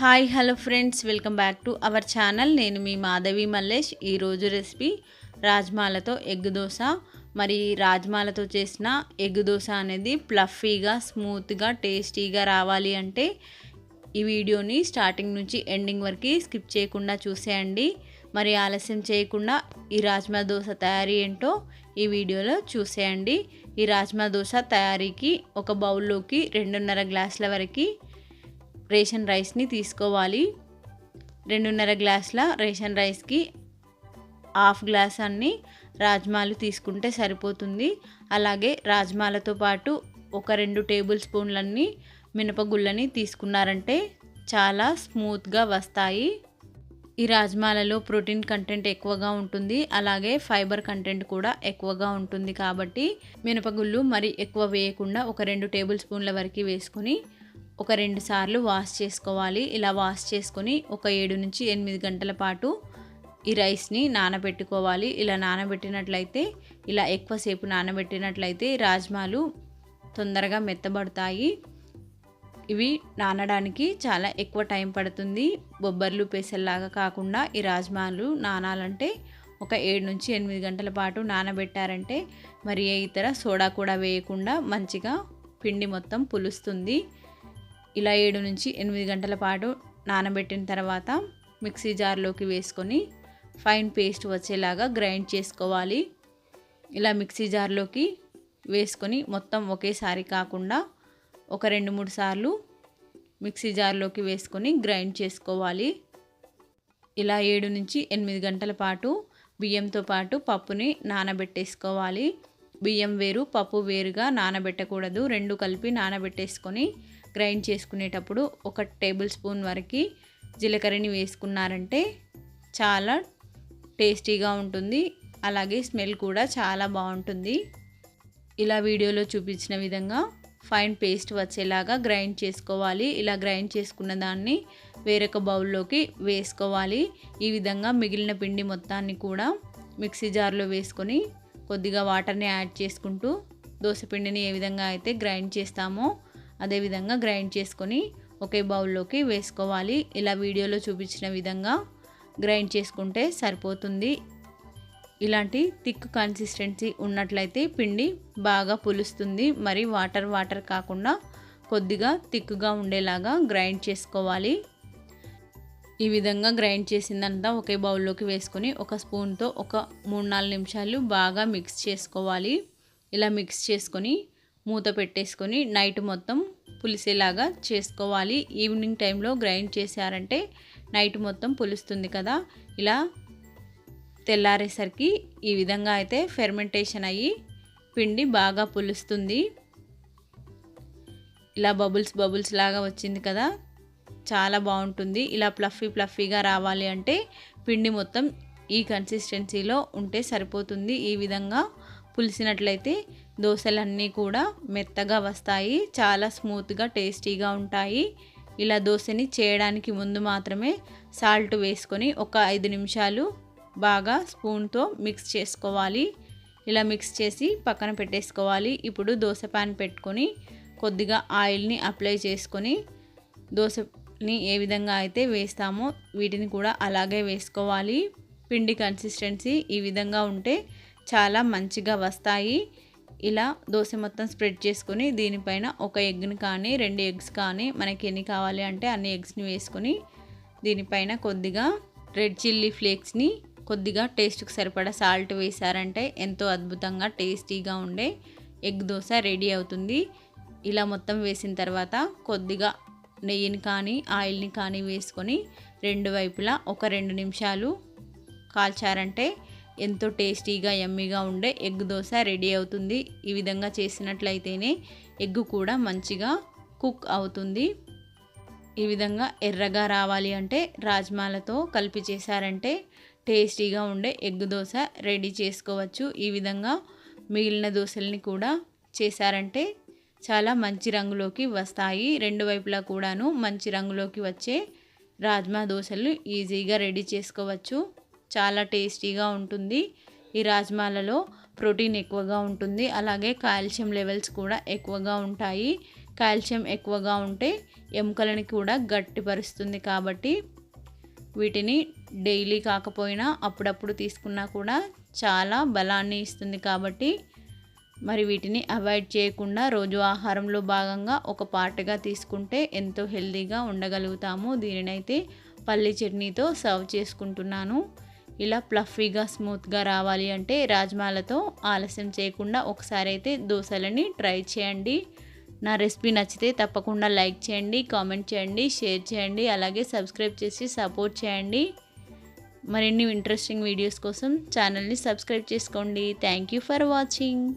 Hi hello friends. Welcome back to our channel. నేను మీ మాధవి మల్లేష్. ఈరోజు రెసిపీ రాజ్మాలతో ఎగ్ దోశ. మరి రాజ్మాలతో చేసిన ఎగ్ దోశ అనేది ప్లఫీగా స్మూత్గా టేస్టీగా రావాలి అంటే ఈ వీడియోని స్టార్టింగ్ నుంచి ఎండింగ్ వరకు స్కిప్ చేయకుండా చూసేయండి. మరి ఆలస్యం చేయకుండా ఈ రాజ్మా దోశ తయారీ ఏంటో ఈ వీడియోలో చూసేయండి. ఈ రాజ్మా దోశ తయారీకి ఒక బౌల్లోకి రెండున్నర గ్లాసుల వరకు రేషన్ రైస్ని తీసుకోవాలి. రెండున్నర గ్లాసుల రేషన్ రైస్కి హాఫ్ గ్లాస్ అన్ని రాజ్మాలు తీసుకుంటే సరిపోతుంది. అలాగే రాజ్మాలతో పాటు ఒక రెండు టేబుల్ స్పూన్లన్నీ మినపగుళ్ళని తీసుకున్నారంటే చాలా స్మూత్గా వస్తాయి. ఈ రాజ్మాలలో ప్రోటీన్ కంటెంట్ ఎక్కువగా ఉంటుంది. అలాగే ఫైబర్ కంటెంట్ కూడా ఎక్కువగా ఉంటుంది కాబట్టి మినపగుళ్ళు మరి ఎక్కువ వేయకుండా ఒక రెండు టేబుల్ స్పూన్ల వరకు వేసుకొని ఒక రెండు సార్లు వాష్ చేసుకోవాలి. ఇలా వాష్ చేసుకొని ఒక ఏడు నుంచి ఎనిమిది గంటల పాటు ఈ రైస్ని నానబెట్టుకోవాలి. ఇలా నానబెట్టినట్లయితే ఇలా ఎక్కువసేపు నానబెట్టినట్లయితే రాజ్మాలు తొందరగా మెత్తబడతాయి. ఇవి నానడానికి చాలా ఎక్కువ టైం పడుతుంది. బొబ్బర్లు పెసల్లాగా కాకుండా ఈ రాజ్మాలు నానాలంటే ఒక ఏడు నుంచి ఎనిమిది గంటల పాటు నానబెట్టారంటే మరి ఏ ఇతర సోడా కూడా వేయకుండా మంచిగా పిండి మొత్తం పులుస్తుంది. ఇలా ఏడు నుంచి ఎనిమిది గంటల పాటు నానబెట్టిన తర్వాత మిక్సీ జార్లోకి వేసుకొని ఫైన్ పేస్ట్ వచ్చేలాగా గ్రైండ్ చేసుకోవాలి. ఇలా మిక్సీ జార్లోకి వేసుకొని మొత్తం ఒకేసారి కాకుండా ఒక రెండు మూడు సార్లు మిక్సీ జార్లోకి వేసుకొని గ్రైండ్ చేసుకోవాలి. ఇలా ఏడు నుంచి ఎనిమిది గంటల పాటు బియ్యంతో పాటు పప్పుని నానబెట్టేసుకోవాలి. బియ్యం వేరు పప్పు వేరుగా నానబెట్టకూడదు. రెండు కలిపి నానబెట్టేసుకొని గ్రైండ్ చేసుకునేటప్పుడు ఒక టేబుల్ స్పూన్ వరకు జీలకర్రని వేసుకున్నారంటే చాలా టేస్టీగా ఉంటుంది. అలాగే స్మెల్ కూడా చాలా బాగుంటుంది. ఇలా వీడియోలో చూపించిన విధంగా ఫైన్ పేస్ట్ వచ్చేలాగా గ్రైండ్ చేసుకోవాలి. ఇలా గ్రైండ్ చేసుకున్న దాన్ని వేరొక బౌల్లోకి వేసుకోవాలి. ఈ విధంగా మిగిలిన పిండి మొత్తాన్ని కూడా మిక్సీ జార్లో వేసుకొని కొద్దిగా వాటర్ని యాడ్ చేసుకుంటూ దోశపిండిని ఏ విధంగా అయితే గ్రైండ్ చేస్తామో అదేవిధంగా గ్రైండ్ చేసుకొని ఒకే బౌల్లోకి వేసుకోవాలి. ఇలా వీడియోలో చూపించిన విధంగా గ్రైండ్ చేసుకుంటే సరిపోతుంది. ఇలాంటి థిక్ కన్సిస్టెన్సీ ఉన్నట్లయితే పిండి బాగా పులుస్తుంది. మరి వాటర్ వాటర్ కాకుండా కొద్దిగా థిక్గా ఉండేలాగా గ్రైండ్ చేసుకోవాలి. ఈ విధంగా గ్రైండ్ చేసిందంతా ఒకే బౌల్లోకి వేసుకొని ఒక స్పూన్తో ఒక మూడు నాలుగు నిమిషాలు బాగా మిక్స్ చేసుకోవాలి. ఇలా మిక్స్ చేసుకొని మూత పెట్టేసుకొని నైట్ మొత్తం పులిసేలాగా చేసుకోవాలి. ఈవినింగ్ టైంలో గ్రైండ్ చేశారంటే నైట్ మొత్తం పులుస్తుంది కదా. ఇలా తెల్లారేసరికి ఈ విధంగా అయితే ఫెర్మెంటేషన్ అయ్యి పిండి బాగా పులుస్తుంది. ఇలా బబుల్స్ బబుల్స్ లాగా వచ్చింది కదా. చాలా బాగుంటుంది. ఇలా ప్లఫీ ప్లఫీగా రావాలి అంటే పిండి మొత్తం ఈ కన్సిస్టెన్సీలో ఉంటే సరిపోతుంది. ఈ విధంగా పులిసినట్లయితే దోశలన్నీ కూడా మెత్తగా వస్తాయి. చాలా స్మూత్గా టేస్టీగా ఉంటాయి. ఇలా దోశని చేయడానికి ముందు మాత్రమే సాల్ట్ వేసుకొని ఒక ఐదు నిమిషాలు బాగా స్పూన్తో మిక్స్ చేసుకోవాలి. ఇలా మిక్స్ చేసి పక్కన పెట్టేసుకోవాలి. ఇప్పుడు దోశ ప్యాన్ పెట్టుకొని కొద్దిగా ఆయిల్ని అప్లై చేసుకొని దోశ దోశని ఏ విధంగా అయితే వేస్తామో వీటిని కూడా అలాగే వేసుకోవాలి. పిండి కన్సిస్టెన్సీ ఈ విధంగా ఉంటే చాలా మంచిగా వస్తాయి. ఇలా దోశ మొత్తం స్ప్రెడ్ చేసుకొని దీనిపైన ఒక ఎగ్ని కానీ రెండు ఎగ్స్ కానీ మనకి ఎన్ని కావాలి అంటే అన్ని ఎగ్స్ని వేసుకొని దీనిపైన కొద్దిగా రెడ్ చిల్లీ ఫ్లేక్స్ని కొద్దిగా టేస్ట్కి సరిపడా సాల్ట్ వేశారంటే ఎంతో అద్భుతంగా టేస్టీగా ఉండే ఎగ్ దోశ రెడీ అవుతుంది. ఇలా మొత్తం వేసిన తర్వాత కొద్దిగా నెయ్యిని కానీ ఆయిల్ని కానీ వేసుకొని రెండు వైపులా ఒక రెండు నిమిషాలు కాల్చారంటే ఎంతో టేస్టీగా యమ్మీగా ఉండే ఎగ్ దోశ రెడీ అవుతుంది. ఈ విధంగా చేసినట్లయితేనే ఎగ్ కూడా మంచిగా కుక్ అవుతుంది. ఈ విధంగా ఎర్రగా రావాలి అంటే రాజ్మాలతో కలిపి చేశారంటే టేస్టీగా ఉండే ఎగ్ దోశ రెడీ చేసుకోవచ్చు. ఈ విధంగా మిగిలిన దోశల్ని కూడా చేశారంటే చాలా మంచి రంగులోకి వస్తాయి. రెండు వైపులా కూడాను మంచి రంగులోకి వచ్చే రాజ్మా దోశలు ఈజీగా రెడీ చేసుకోవచ్చు. చాలా టేస్టీగా ఉంటుంది. ఈ రాజ్మాలలో ప్రోటీన్ ఎక్కువగా ఉంటుంది. అలాగే కాల్షియం లెవెల్స్ కూడా ఎక్కువగా ఉంటాయి. కాల్షియం ఎక్కువగా ఉంటే ఎముకలని కూడా గట్టిపరుస్తుంది కాబట్టి వీటిని డైలీ కాకపోయినా అప్పుడప్పుడు తీసుకున్నా కూడా చాలా బలాన్ని ఇస్తుంది కాబట్టి మరి వీటిని అవాయిడ్ చేయకుండా రోజు ఆహారంలో భాగంగా ఒక పార్ట్గా తీసుకుంటే ఎంతో హెల్తీగా ఉండగలుగుతాము. దీనినైతే పల్లి చట్నీతో సర్వ్ చేసుకుంటున్నాను. ఇలా ప్లఫీగా స్మూత్గా రావాలి అంటే రాజ్మాలతో ఆలస్యం చేయకుండా ఒకసారి అయితే దోశలని ట్రై చేయండి. నా రెసిపీ నచ్చితే తప్పకుండా లైక్ చేయండి కామెంట్ చేయండి షేర్ చేయండి అలాగే సబ్స్క్రైబ్ చేసి సపోర్ట్ చేయండి. మరిన్ని ఇంట్రెస్టింగ్ వీడియోస్ కోసం ఛానల్ని సబ్స్క్రైబ్ చేసుకోండి. Thank you for watching.